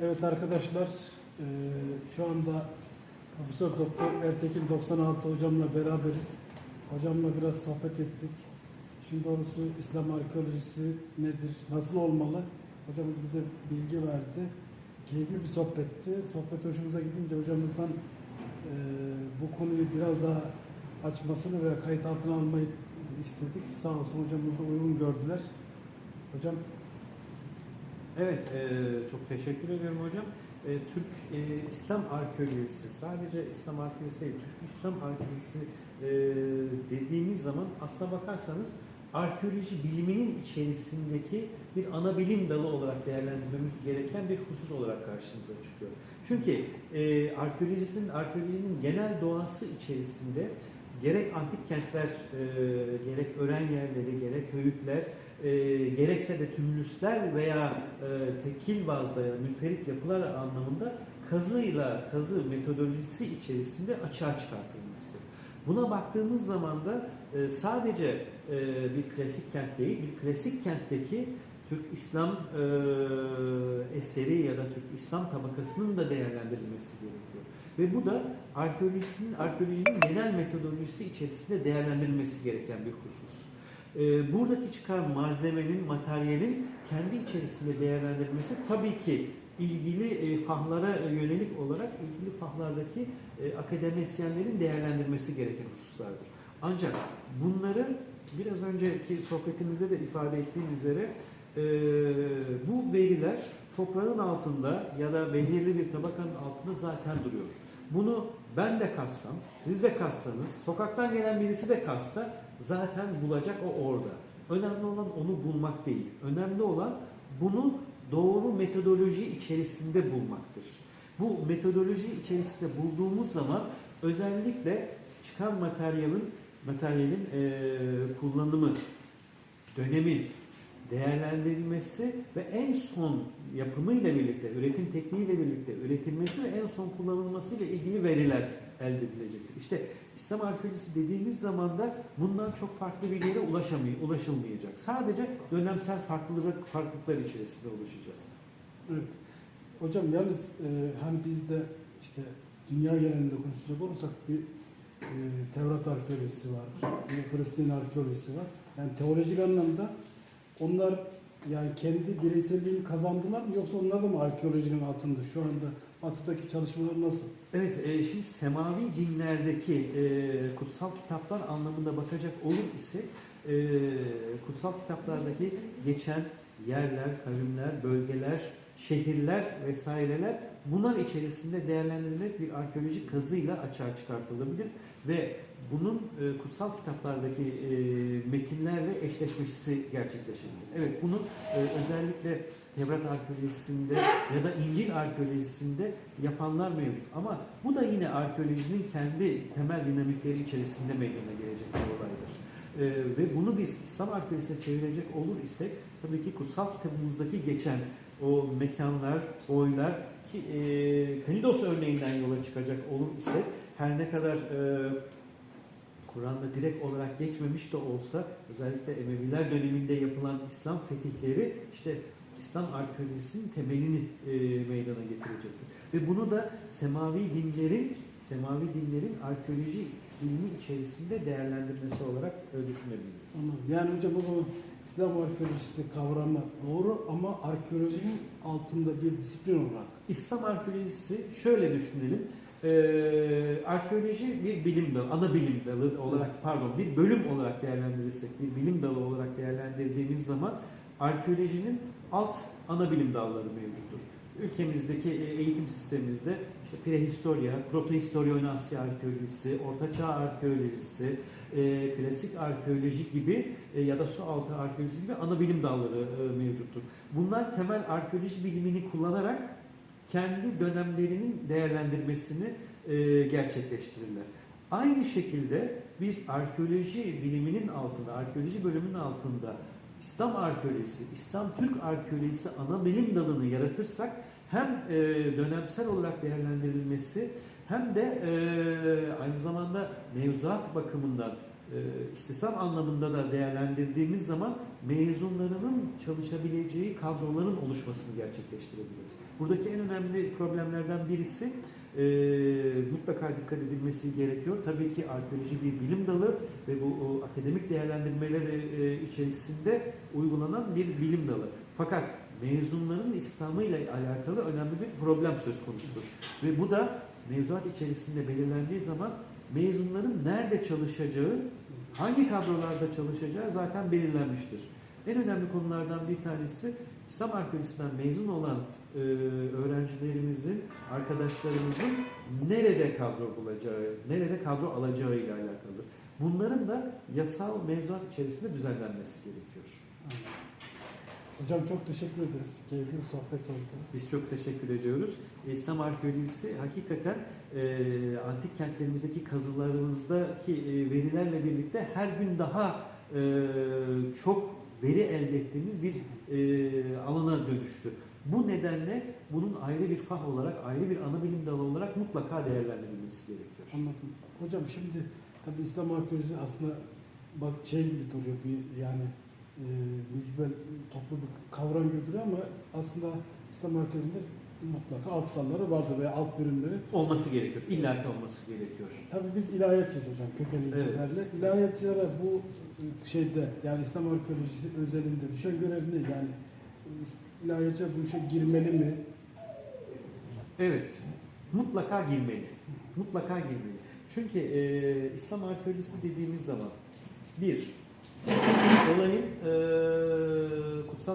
Evet arkadaşlar, eee, şu anda Profesör Doktor Ertekin 96 hocamla beraberiz. Hocamla biraz sohbet ettik. Şimdi doğrusu İslam arkeolojisi nedir, nasıl olmalı? Hocamız bize bilgi verdi. Keyifli bir sohbetti. Sohbet hoşumuza gidince hocamızdan eee, bu konuyu biraz daha açmasını ve kayıt altına almayı istedik. Sağ olsun hocamız da uygun gördüler. Hocam Evet, e, çok teşekkür ediyorum hocam. E, Türk e, İslam arkeolojisi, sadece İslam arkeolojisi değil, Türk İslam arkeolojisi e, dediğimiz zaman aslına bakarsanız arkeoloji biliminin içerisindeki bir ana bilim dalı olarak değerlendirmemiz gereken bir husus olarak karşımıza çıkıyor. Çünkü e, arkeolojisinin, arkeolojinin genel doğası içerisinde gerek antik kentler, e, gerek ören yerleri, gerek höyükler, e, gerekse de tümülüsler veya e, tekil bazda ya münferit yapılar anlamında kazıyla kazı metodolojisi içerisinde açığa çıkartılması. Buna baktığımız zaman da e, sadece e, bir klasik kent değil, bir klasik kentteki Türk İslam e, eseri ya da Türk İslam tabakasının da değerlendirilmesi gerekiyor. Ve bu da arkeolojisinin, arkeolojinin genel metodolojisi içerisinde değerlendirilmesi gereken bir husus. Ee, buradaki çıkan malzemenin, materyalin kendi içerisinde değerlendirilmesi tabii ki ilgili e, fahlara yönelik olarak ilgili fahlardaki e, akademisyenlerin değerlendirmesi gereken hususlardır. Ancak bunları biraz önceki sohbetimizde de ifade ettiğim üzere e, bu veriler toprağın altında ya da belirli bir tabakanın altında zaten duruyor. Bunu ben de kassam, siz de kassanız, sokaktan gelen birisi de kassa zaten bulacak o orada. Önemli olan onu bulmak değil. Önemli olan bunu doğru metodoloji içerisinde bulmaktır. Bu metodoloji içerisinde bulduğumuz zaman özellikle çıkan materyalin materyalin eee, kullanımı, dönemi, değerlendirilmesi ve en son yapımıyla birlikte, üretim tekniğiyle birlikte üretilmesi ve en son kullanılması ile ilgili veriler elde edilecektir. İşte İslam arkeolojisi dediğimiz zaman da bundan çok farklı bir yere ulaşamay ulaşılmayacak. Sadece dönemsel farklılık, farklılıklar içerisinde ulaşacağız. Evet. Hocam yalnız e, hani bizde işte dünya genelinde konuşacak olursak bir e, Tevrat arkeolojisi var, bir Filistin arkeolojisi var. Yani teolojik anlamda onlar yani kendi bireyselliğini kazandılar mı yoksa onlar da mı arkeolojinin altında şu anda batıdaki çalışmalar nasıl? Evet, e, şimdi semavi dinlerdeki e, kutsal kitaplar anlamında bakacak olur ise e, kutsal kitaplardaki geçen yerler, kavimler, bölgeler, şehirler vesaireler bunlar içerisinde değerlendirilerek bir arkeolojik kazıyla açığa çıkartılabilir ve bunun e, kutsal kitaplardaki e, metinlerle eşleşmesi gerçekleşebilir. Evet, bunu e, özellikle Tevrat arkeolojisinde ya da İncil arkeolojisinde yapanlar mevcut. Ama bu da yine arkeolojinin kendi temel dinamikleri içerisinde meydana gelecek bir olaydır. Ee, ve bunu biz İslam arkeolojisine çevirecek olur ise tabii ki kutsal kitabımızdaki geçen o mekanlar, oylar ki e, Kanidos örneğinden yola çıkacak olur ise her ne kadar e, Kur'an'da direkt olarak geçmemiş de olsa özellikle Emeviler döneminde yapılan İslam fetihleri işte İslam arkeolojisinin temelini e, meydana getirecektir. Ve bunu da semavi dinlerin semavi dinlerin arkeoloji bilimi içerisinde değerlendirmesi olarak e, düşünebiliriz. Anladım. Yani hocam o zaman İslam arkeolojisi kavramı doğru ama arkeolojinin altında bir disiplin olarak İslam arkeolojisi şöyle düşünelim. Ee, arkeoloji bir bilim dalı, ana bilim dalı olarak pardon bir bölüm olarak değerlendirirsek, bir bilim dalı olarak değerlendirdiğimiz zaman arkeolojinin alt ana bilim dalları mevcuttur. Ülkemizdeki e, eğitim sistemimizde işte prehistorya, protohistorya Asya arkeolojisi, ortaçağ arkeolojisi, e, klasik arkeoloji gibi e, ya da su altı arkeolojisi gibi ana bilim dalları e, mevcuttur. Bunlar temel arkeoloji bilimini kullanarak kendi dönemlerinin değerlendirmesini e, gerçekleştirirler. Aynı şekilde biz arkeoloji biliminin altında, arkeoloji bölümünün altında İslam arkeolojisi, İslam Türk arkeolojisi ana bilim dalını yaratırsak hem e, dönemsel olarak değerlendirilmesi hem de e, aynı zamanda mevzuat bakımından e, istisam anlamında da değerlendirdiğimiz zaman mezunlarının çalışabileceği kadroların oluşmasını gerçekleştirebiliriz. Buradaki en önemli problemlerden birisi e, mutlaka dikkat edilmesi gerekiyor. Tabii ki arkeoloji bir bilim dalı ve bu o, akademik değerlendirmeleri e, içerisinde uygulanan bir bilim dalı. Fakat mezunların İslam'ı alakalı önemli bir problem söz konusudur. Ve bu da mevzuat içerisinde belirlendiği zaman mezunların nerede çalışacağı, hangi kadrolarda çalışacağı zaten belirlenmiştir. En önemli konulardan bir tanesi İslam arkeolojisinden mezun olan e, öğrencilerimizin, arkadaşlarımızın nerede kadro bulacağı, nerede kadro alacağı ile alakalıdır. Bunların da yasal mevzuat içerisinde düzenlenmesi gerekiyor. Hocam çok teşekkür ederiz. Keyifli bir sohbet oldu. Biz çok teşekkür ediyoruz. İslam arkeolojisi hakikaten e, antik kentlerimizdeki kazılarımızdaki e, verilerle birlikte her gün daha e, çok veri elde ettiğimiz bir e, alana dönüştü. Bu nedenle bunun ayrı bir fah olarak, ayrı bir ana bilim dalı olarak mutlaka değerlendirilmesi gerekiyor. Anladım. Hocam şimdi tabii İslam arkeolojisi aslında şey gibi duruyor bir yani e, mücbel toplu bir kavram gibi duruyor ama aslında İslam arkeolojisinde mutlaka alt dalları vardır veya alt bölümleri. Olması gerekiyor. İllaki olması gerekiyor. Tabii biz ilahiyatçıyız hocam köken Evet. İlahiyatçılara bu e, şeyde yani İslam arkeolojisi özelinde düşen görev ne? Yani e, ilahiyatçı bu işe girmeli mi? Evet, mutlaka girmeli. Mutlaka girmeli. Çünkü e, İslam arkeolojisi dediğimiz zaman bir, olayın e,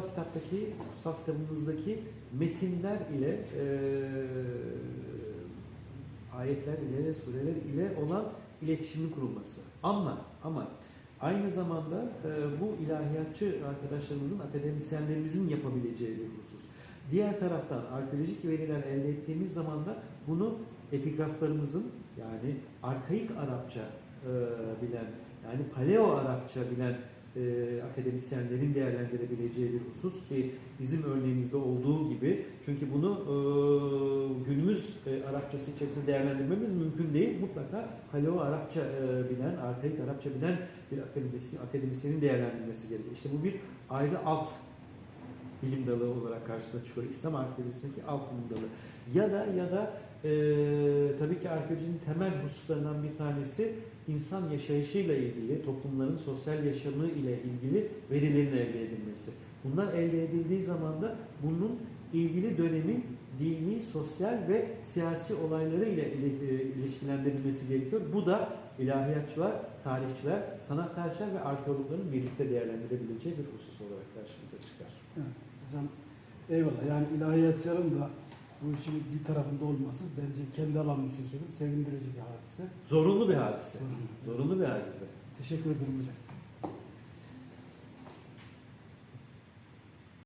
kutsal kitaptaki, kutsal kitabımızdaki metinler ile e, ayetler ile, sureler ile olan iletişimin kurulması. Ama ama aynı zamanda e, bu ilahiyatçı arkadaşlarımızın, akademisyenlerimizin yapabileceği bir husus. Diğer taraftan arkeolojik veriler elde ettiğimiz zaman da bunu epigraflarımızın yani arkaik Arapça e, bilen yani paleo Arapça bilen e, akademisyenlerin değerlendirebileceği bir husus ki bizim örneğimizde olduğu gibi çünkü bunu e, günümüz e, Arapçası içerisinde değerlendirmemiz mümkün değil. Mutlaka paleo Arapça e, bilen, arkaik Arapça bilen bir akademisyen, akademisyenin değerlendirmesi gerekiyor. İşte bu bir ayrı alt bilim dalı olarak karşımıza çıkıyor. İslam arkeolojisindeki alt bilim dalı. Ya da ya da e, tabii ki arkeolojinin temel hususlarından bir tanesi insan yaşayışıyla ilgili, toplumların sosyal yaşamı ile ilgili verilerin elde edilmesi. Bunlar elde edildiği zaman da bunun ilgili dönemin dini, sosyal ve siyasi olayları ile e, ilişkilendirilmesi gerekiyor. Bu da ilahiyatçılar, tarihçiler, sanat tarihçiler ve arkeologların birlikte değerlendirebileceği bir husus olarak karşımıza çıkar. Evet, hocam eyvallah. Yani ilahiyatçıların da bu işin bir tarafında olması bence kendi alanım için söylüyorum sevindirici bir hadise. Zorunlu bir hadise. Zorunlu bir hadise. Teşekkür ederim hocam.